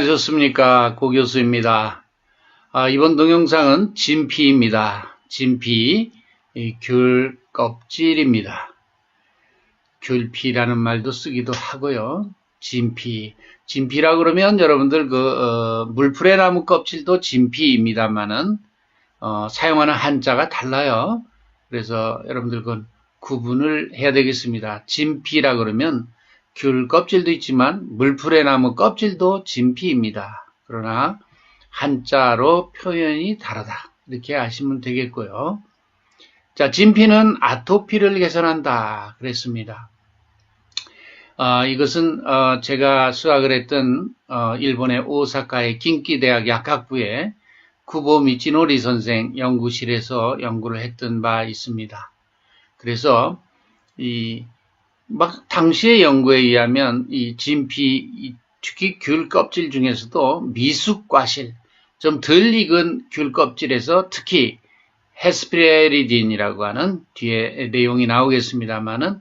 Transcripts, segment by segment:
안녕하셨습니까 고교수입니다. 아, 이번 동영상은 진피입니다. 진피 이귤 껍질입니다. 귤피라는 말도 쓰기도 하고요. 진피 진피라 그러면 여러분들 그 어, 물풀의 나무 껍질도 진피입니다만은 어, 사용하는 한자가 달라요. 그래서 여러분들 그 구분을 해야 되겠습니다. 진피라 그러면 귤 껍질도 있지만 물풀의 나무 껍질도 진피입니다. 그러나 한자로 표현이 다르다. 이렇게 아시면 되겠고요. 자, 진피는 아토피를 개선한다. 그랬습니다. 어, 이것은 어, 제가 수학을 했던 어, 일본의 오사카의 긴키대학 약학부의 쿠보 미치노리 선생 연구실에서 연구를 했던 바 있습니다. 그래서 이 막 당시의 연구에 의하면 이 진피 특히 귤 껍질 중에서도 미숙 과실 좀 덜 익은 귤 껍질에서 특히 헤스피레리딘이라고 하는 뒤에 내용이 나오겠습니다만은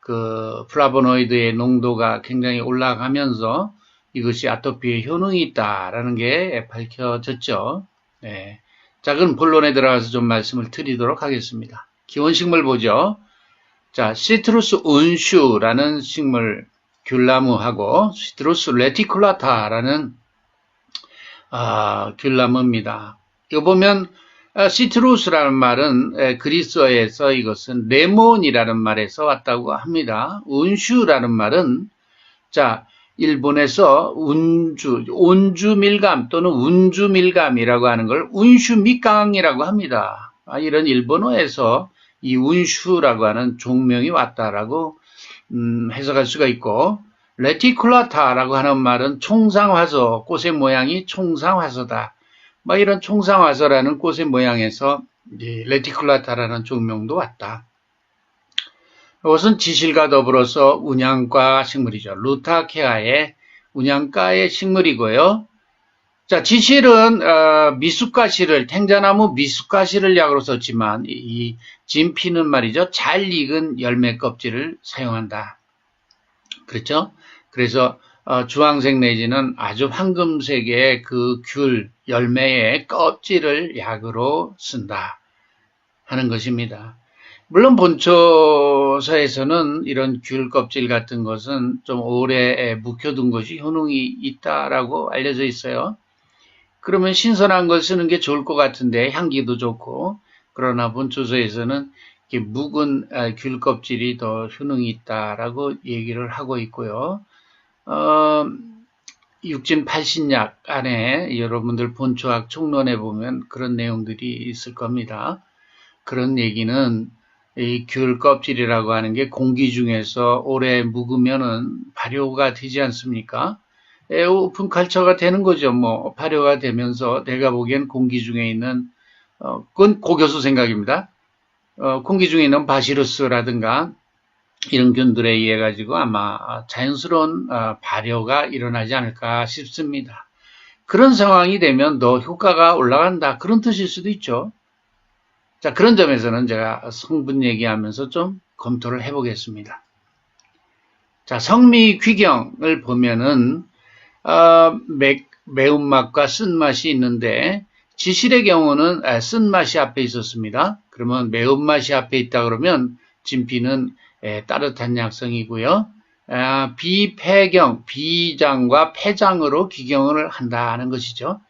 그 플라보노이드의 농도가 굉장히 올라가면서 이것이 아토피에 효능이 있다라는 게 밝혀졌죠. 네. 자, 그럼 본론에 들어가서 좀 말씀을 드리도록 하겠습니다. 기원식물 보죠. 자, 시트루스 운슈라는 식물 귤나무하고 시트루스 레티쿨라타라는 아, 귤나무입니다. 이거 보면 아, 시트루스라는 말은 그리스어에서 이것은 레몬이라는 말에서 왔다고 합니다. 운슈라는 말은 자 일본에서 운주, 온주밀감 또는 운주밀감이라고 하는 걸 운슈밀강이라고 합니다. 아, 이런 일본어에서 이 운슈라고 하는 종명이 왔다라고 음, 해석할 수가 있고 레티쿨라타라고 하는 말은 총상화서, 꽃의 모양이 총상화서다. 뭐 이런 총상화서라는 꽃의 모양에서 레티쿨라타라는 종명도 왔다. 이것은 지실과 더불어서 운양과 식물이죠. 루타케아의 운양가의 식물이고요. 자, 지실은 어, 미숫가시를 탱자나무 미숫가시를 약으로 썼지만 이 진피는 말이죠. 잘 익은 열매 껍질을 사용한다. 그렇죠? 그래서 어, 주황색 내지는 아주 황금색의 그 귤 열매의 껍질을 약으로 쓴다 하는 것입니다. 물론 본초사에서는 이런 귤 껍질 같은 것은 좀 오래 묵혀둔 것이 효능이 있다라고 알려져 있어요. 그러면 신선한 걸 쓰는 게 좋을 것 같은데 향기도 좋고 그러나 본초서에서는 묵은 아, 귤 껍질이 더 효능이 있다라고 얘기를 하고 있고요. 어, 육진 팔신약 안에 여러분들 본초학 총론에 보면 그런 내용들이 있을 겁니다. 그런 얘기는 이 귤 껍질이라고 하는 게 공기 중에서 오래 묵으면은 발효가 되지 않습니까? 에, 오픈 칼처가 되는 거죠. 뭐 발효가 되면서 내가 보기엔 공기 중에 있는 어, 그건 고교수 생각입니다. 어, 공기 중에 있는 바시루스라든가 이런 균들에 의해 가지고 아마 자연스러운 어, 발효가 일어나지 않을까 싶습니다. 그런 상황이 되면 더 효과가 올라간다. 그런 뜻일 수도 있죠. 자, 그런 점에서는 제가 성분 얘기하면서 좀 검토를 해보겠습니다. 자, 성미 귀경을 보면은, 어, 매, 매운맛과 쓴맛이 있는데, 지실의 경우는 쓴맛이 앞에 있었습니다. 그러면 매운맛이 앞에 있다 그러면 진피는 따뜻한 약성이고요. 아, 비폐경, 비장과 폐장으로 기경을 한다는 것이죠.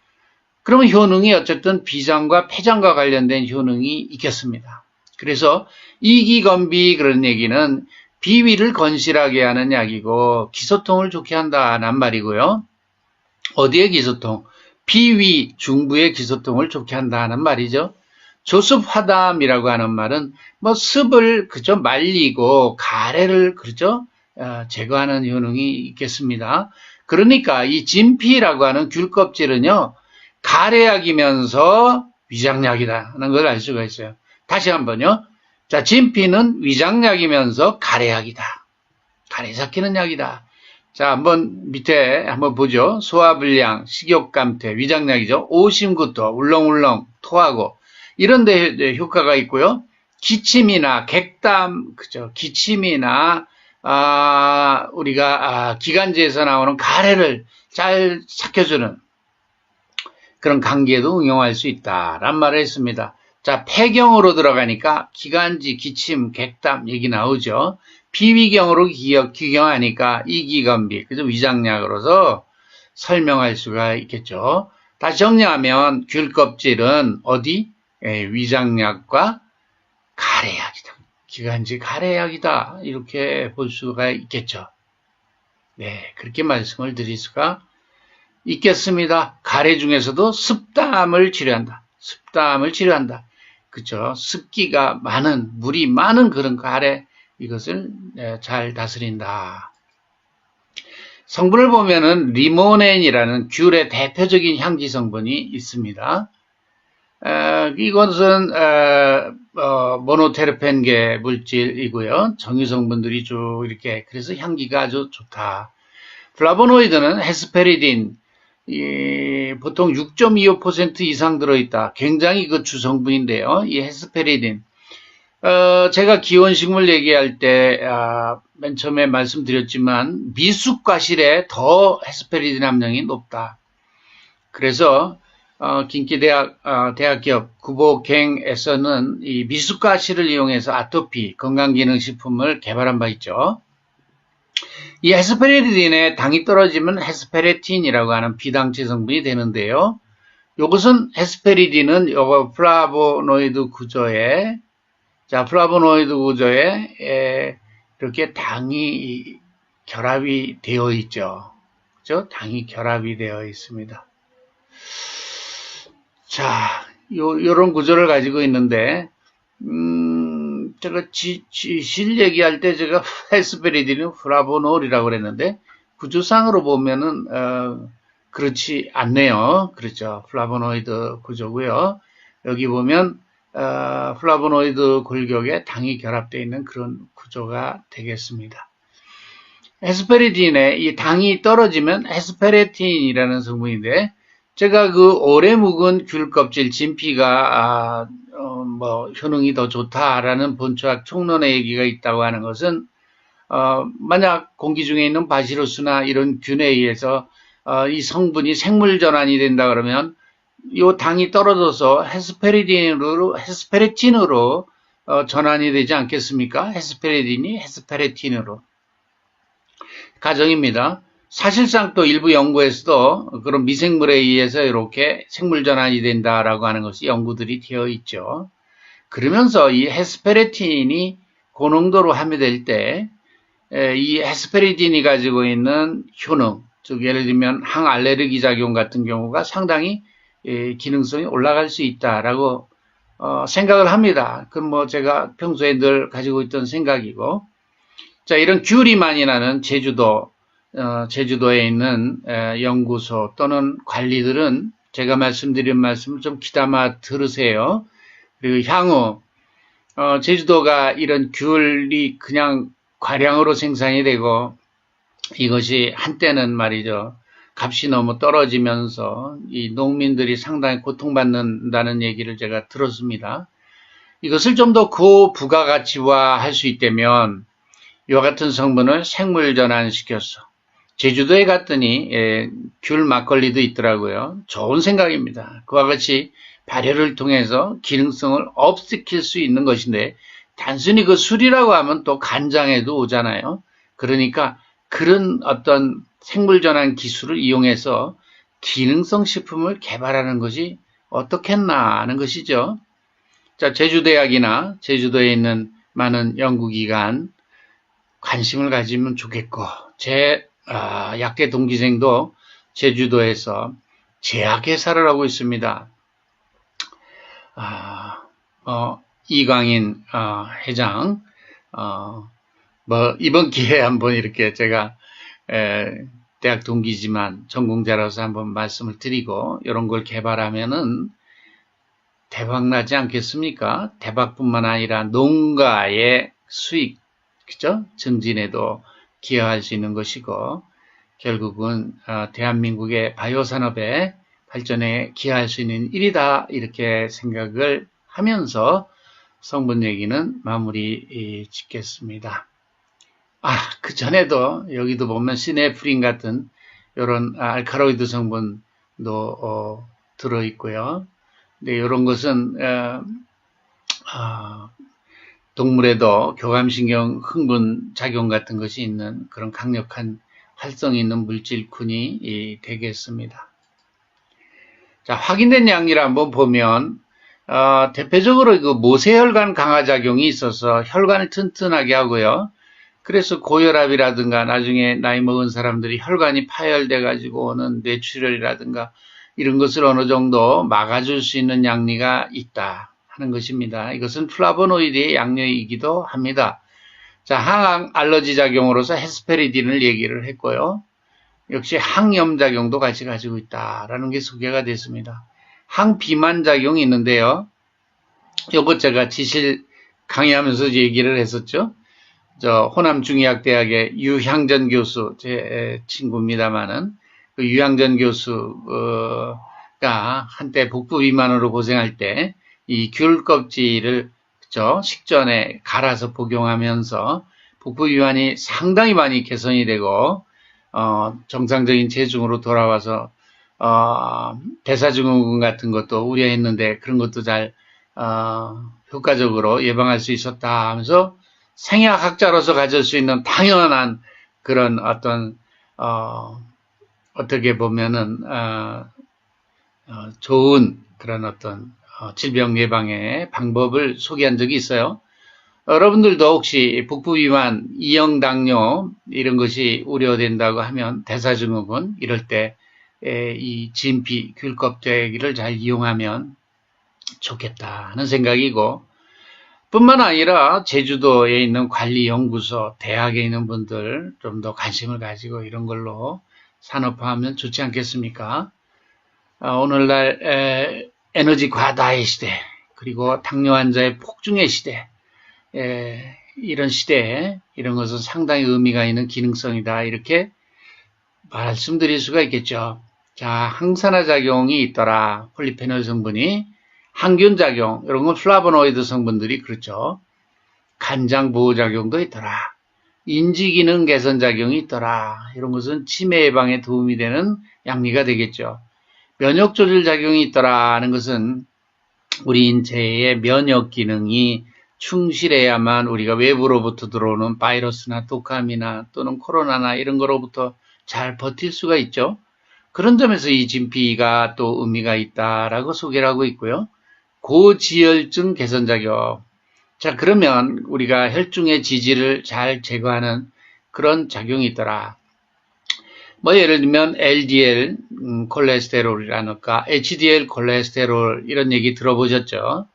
그러면 효능이 어쨌든 비장과 폐장과 관련된 효능이 있겠습니다. 그래서 이기건비 그런 얘기는 비위를 건실하게 하는 약이고 기소통을 좋게 한다는 말이고요. 어디에 기소통? 비위 중부의 기소통을 좋게 한다는 말이죠. 조습화담이라고 하는 말은 뭐 습을 그죠 말리고 가래를 그죠 어, 제거하는 효능이 있겠습니다. 그러니까 이 진피라고 하는 귤 껍질은요 가래약이면서 위장약이다 하는 걸 알 수가 있어요. 다시 한번요. 자 진피는 위장약이면서 가래약이다. 가래 삭히는 약이다. 자, 한번 밑에 한번 보죠. 소화불량, 식욕감퇴, 위장약이죠. 오심구토, 울렁울렁, 토하고 이런 데 효과가 있고요. 기침이나 객담, 그죠. 기침이나 아, 우리가 아, 기관지에서 나오는 가래를 잘 삭혀주는 그런 관계도 응용할 수 있다란 말을 했습니다. 자, 폐경으로 들어가니까 기관지, 기침, 객담 얘기 나오죠. 비위경으로 기억, 기경하니까 이기건비, 그죠? 위장약으로서 설명할 수가 있겠죠. 다시 정리하면 귤 껍질은 어디? 예, 위장약과 가래약이다. 기관지 가래약이다. 이렇게 볼 수가 있겠죠. 네, 그렇게 말씀을 드릴 수가 있겠습니다. 가래 중에서도 습담을 치료한다. 습담을 치료한다. 그죠? 습기가 많은, 물이 많은 그런 가래, 이것을 네, 잘 다스린다. 성분을 보면은 리모넨이라는 귤의 대표적인 향지 성분이 있습니다. 에, 이것은 에, 어, 모노테르펜계 물질이고요. 정유 성분들이 쭉 이렇게 그래서 향기가 아주 좋다. 플라보노이드는 헤스페리딘 이, 보통 6.25% 이상 들어있다. 굉장히 그 주성분인데요. 이 헤스페리딘 어, 제가 기원식물 얘기할 때, 아, 맨 처음에 말씀드렸지만, 미숫과실에 더 헤스페리딘 함량이 높다. 그래서, 어,近畿대학, 어, 대학기업 구보갱에서는 이 미숫가시를 이용해서 아토피, 건강기능식품을 개발한 바 있죠. 이 헤스페리딘에 당이 떨어지면 헤스페레틴이라고 하는 비당치 성분이 되는데요. 이것은 헤스페리딘은 요거 플라보노이드 구조에 자, 플라보노이드 구조에 에, 이렇게 당이 결합이 되어 있죠. 그죠? 당이 결합이 되어 있습니다. 자, 요, 요런 구조를 가지고 있는데, 음, 제가 지, 지실 얘기할 때 제가 헤스페리딘은 플라보놀이라고 그랬는데, 구조상으로 보면은, 어, 그렇지 않네요. 그렇죠. 플라보노이드 구조고요. 여기 보면, 어, 플라보노이드 골격에 당이 결합되어 있는 그런 구조가 되겠습니다. 헤스페리딘에 이 당이 떨어지면 헤스페레틴이라는 성분인데 제가 그 오래 묵은 귤 껍질 진피가 아, 어, 뭐 효능이 더 좋다라는 본초학 총론의 얘기가 있다고 하는 것은 어, 만약 공기 중에 있는 바시루스나 이런 균에 의해서 어, 이 성분이 생물 전환이 된다 그러면 이 당이 떨어져서 헤스페리딘으로 헤스페레틴으로 어, 전환이 되지 않겠습니까? 헤스페리딘이 헤스페레틴으로 가정입니다. 사실상 또 일부 연구에서도 그런 미생물에 의해서 이렇게 생물 전환이 된다라고 하는 것이 연구들이 되어 있죠. 그러면서 이 헤스페레틴이 고농도로 함유될 때 이 헤스페리딘이 가지고 있는 효능, 즉 예를 들면 항알레르기 작용 같은 경우가 상당히 기능성이 올라갈 수 있다라고 어, 생각을 합니다. 그건 뭐 제가 평소에 늘 가지고 있던 생각이고 자 이런 귤이 많이 나는 제주도 어, 제주도에 있는 에, 연구소 또는 관리들은 제가 말씀드린 말씀을 좀 귀담아 들으세요. 그리고 향후 어, 제주도가 이런 귤이 그냥 과량으로 생산이 되고 이것이 한때는 말이죠. 값이 너무 떨어지면서 이 농민들이 상당히 고통받는다는 얘기를 제가 들었습니다. 이것을 좀 더 고부가가치화 할 수 있다면 이와 같은 성분을 생물 전환시켰어. 제주도에 갔더니 예, 귤 막걸리도 있더라고요. 좋은 생각입니다. 그와 같이 발효를 통해서 기능성을 업시킬 수 있는 것인데 단순히 그 술이라고 하면 또 간장에도 오잖아요. 그러니까 그런 어떤 생물 전환 기술을 이용해서 기능성 식품을 개발하는 것이 어떻겠나 하는 것이죠. 자, 제주대학이나 제주도에 있는 많은 연구기관 관심을 가지면 좋겠고, 제 아, 약계 동기생도 제주도에서 제약회사를 하고 있습니다. 아, 어, 이광인 어, 회장, 어, 뭐 이번 기회에 한번 이렇게 제가 에, 대학 동기지만 전공자로서 한번 말씀을 드리고 이런 걸 개발하면은 대박 나지 않겠습니까? 대박뿐만 아니라 농가의 수익, 그죠? 증진에도 기여할 수 있는 것이고 결국은 어, 대한민국의 바이오 산업의 발전에 기여할 수 있는 일이다 이렇게 생각을 하면서 성분 얘기는 마무리 짓겠습니다. 아, 그 전에도 여기도 보면 시네프린 같은 이런 알카로이드 성분도 어, 들어 있고요. 근데 이런 것은 어, 어, 동물에도 교감신경 흥분 작용 같은 것이 있는 그런 강력한 활성 있는 물질군이 되겠습니다. 자, 확인된 양이라 한번 보면 어, 대표적으로 그 모세혈관 강화 작용이 있어서 혈관을 튼튼하게 하고요. 그래서 고혈압이라든가 나중에 나이 먹은 사람들이 혈관이 파열돼 가지고 오는 뇌출혈이라든가 이런 것을 어느 정도 막아줄 수 있는 양리가 있다 하는 것입니다. 이것은 플라보노이드의 양료이기도 합니다. 자, 항암 알러지 작용으로서 헤스페리딘을 얘기를 했고요. 역시 항염 작용도 같이 가지고 있다라는 게 소개가 됐습니다. 항비만 작용이 있는데요. 요것 제가 지실 강의하면서 얘기를 했었죠. 저 호남 중의학대학의 유향전 교수 제 친구입니다만은 그 유향전 교수가 한때 복부 비만으로 고생할 때 이 귤 껍질을 그죠 식전에 갈아서 복용하면서 복부 비만이 상당히 많이 개선이 되고 어, 정상적인 체중으로 돌아와서 어, 대사증후군 같은 것도 우려했는데 그런 것도 잘 어, 효과적으로 예방할 수 있었다 하면서 생약학자로서 가질 수 있는 당연한 그런 어떤 어, 어떻게 보면은 어, 어, 좋은 그런 어떤 어, 질병 예방의 방법을 소개한 적이 있어요. 여러분들도 혹시 비만, 이형 당뇨 이런 것이 우려된다고 하면 대사증후군 이럴 때 이 진피, 귤껍데기를 잘 이용하면 좋겠다 하는 생각이고 뿐만 아니라 제주도에 있는 관리연구소, 대학에 있는 분들 좀 더 관심을 가지고 이런 걸로 산업화하면 좋지 않겠습니까? 아, 오늘날 에너지 과다의 시대, 그리고 당뇨 환자의 폭증의 시대, 에, 이런 시대에 이런 것은 상당히 의미가 있는 기능성이다. 이렇게 말씀드릴 수가 있겠죠. 자, 항산화 작용이 있더라. 폴리페놀 성분이. 항균 작용, 이런 건 플라보노이드 성분들이 그렇죠. 간장 보호 작용도 있더라. 인지 기능 개선 작용이 있더라. 이런 것은 치매 예방에 도움이 되는 양리가 되겠죠. 면역 조절 작용이 있더라는 것은 우리 인체의 면역 기능이 충실해야만 우리가 외부로부터 들어오는 바이러스나 독감이나 또는 코로나나 이런 거로부터 잘 버틸 수가 있죠. 그런 점에서 이 진피가 또 의미가 있다라고 소개를 하고 있고요. 고지혈증 개선 작용. 자, 그러면 우리가 혈중의 지질을 잘 제거하는 그런 작용이 있더라. 뭐 예를 들면 LDL 음, 콜레스테롤이라든가 HDL 콜레스테롤 이런 얘기 들어보셨죠?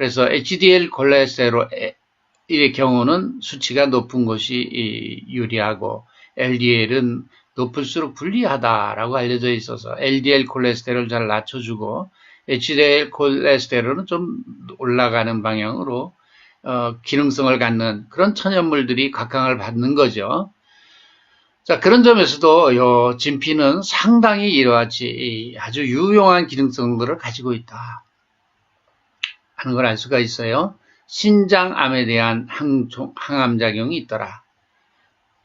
그래서 HDL 콜레스테롤의 경우는 수치가 높은 것이 유리하고 LDL은 높을수록 불리하다라고 알려져 있어서 LDL 콜레스테롤 잘 낮춰주고 HDL 콜레스테롤은 좀 올라가는 방향으로 어, 기능성을 갖는 그런 천연물들이 각광을 받는 거죠. 자, 그런 점에서도 요 진피는 상당히 이러하지 아주 유용한 기능성들을 가지고 있다. 하는 걸 알 수가 있어요. 신장암에 대한 항, 암작용이 있더라.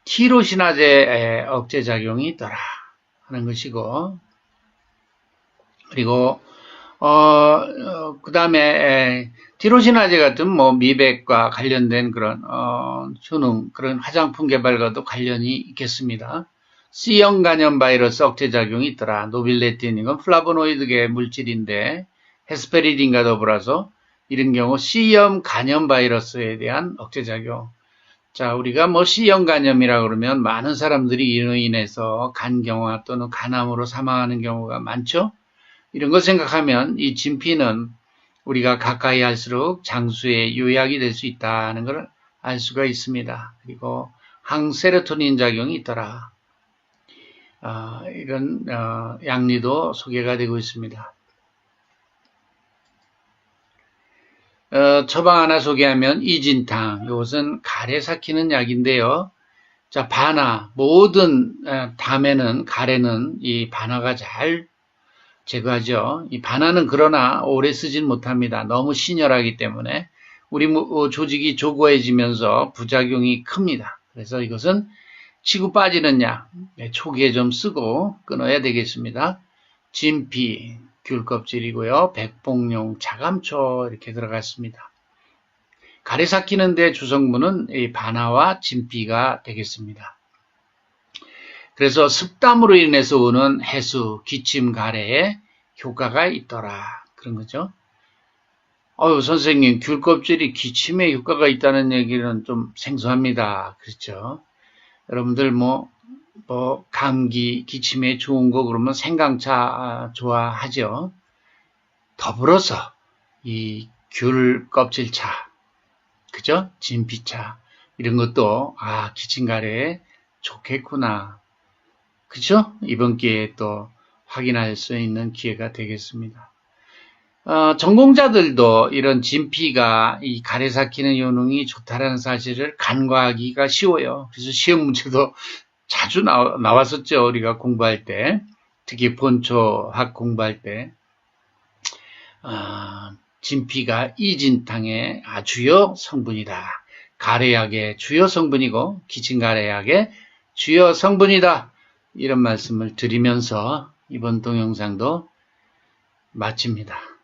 티로시나제 억제작용이 있더라. 하는 것이고, 그리고, 어, 어 그 다음에, 티로시나제 같은 뭐 미백과 관련된 그런, 어, 효능, 그런 화장품 개발과도 관련이 있겠습니다. C형 간염 바이러스 억제작용이 있더라. 노빌레틴, 이건 플라보노이드계 물질인데, 헤스페리딘과 더불어서 이런 경우 C염 간염 바이러스에 대한 억제작용. 자, 우리가 뭐 C형 간염이라 그러면 많은 사람들이 이로 인해서 간경화 또는 간암으로 사망하는 경우가 많죠? 이런 걸 생각하면 이 진피는 우리가 가까이 할수록 장수의 요약이 될 수 있다는 걸 알 수가 있습니다. 그리고 항세로토닌 작용이 있더라. 어, 이런 어, 양리도 소개가 되고 있습니다. 어, 처방 하나 소개하면 이진탕. 이것은 가래 삭히는 약인데요. 자, 반화. 모든 어, 담에는 가래는 이 반화가 잘 제거하죠. 이 반화는 그러나 오래 쓰진 못합니다. 너무 신혈하기 때문에 우리 어, 조직이 조고해지면서 부작용이 큽니다. 그래서 이것은 치고 빠지는 약, 네, 초기에 좀 쓰고 끊어야 되겠습니다. 진피, 귤 껍질이고요. 백봉용, 자감초 이렇게 들어갔습니다. 가래 삭히는 데 주성분은 이 바나와 진피가 되겠습니다. 그래서 습담으로 인해서 오는 해수, 기침, 가래에 효과가 있더라. 그런 거죠. 어유 선생님, 귤 껍질이 기침에 효과가 있다는 얘기는 좀 생소합니다. 그렇죠? 여러분들 뭐, 뭐, 감기, 기침에 좋은 거 그러면 생강차 아, 좋아하죠? 더불어서 이 귤 껍질차, 그죠? 진피차, 이런 것도, 아, 기침가래에 좋겠구나. 그죠? 이번 기회에 또 확인할 수 있는 기회가 되겠습니다. 어, 전공자들도 이런 진피가 이 가래 삭히는 효능이 좋다라는 사실을 간과하기가 쉬워요. 그래서 시험 문제도 자주 나, 왔었죠 우리가 공부할 때. 특히 본초학 공부할 때. 어, 진피가 이진탕의 아, 주요 성분이다. 가래약의 주요 성분이고 기침가래약의 주요 성분이다. 이런 말씀을 드리면서 이번 동영상도 마칩니다.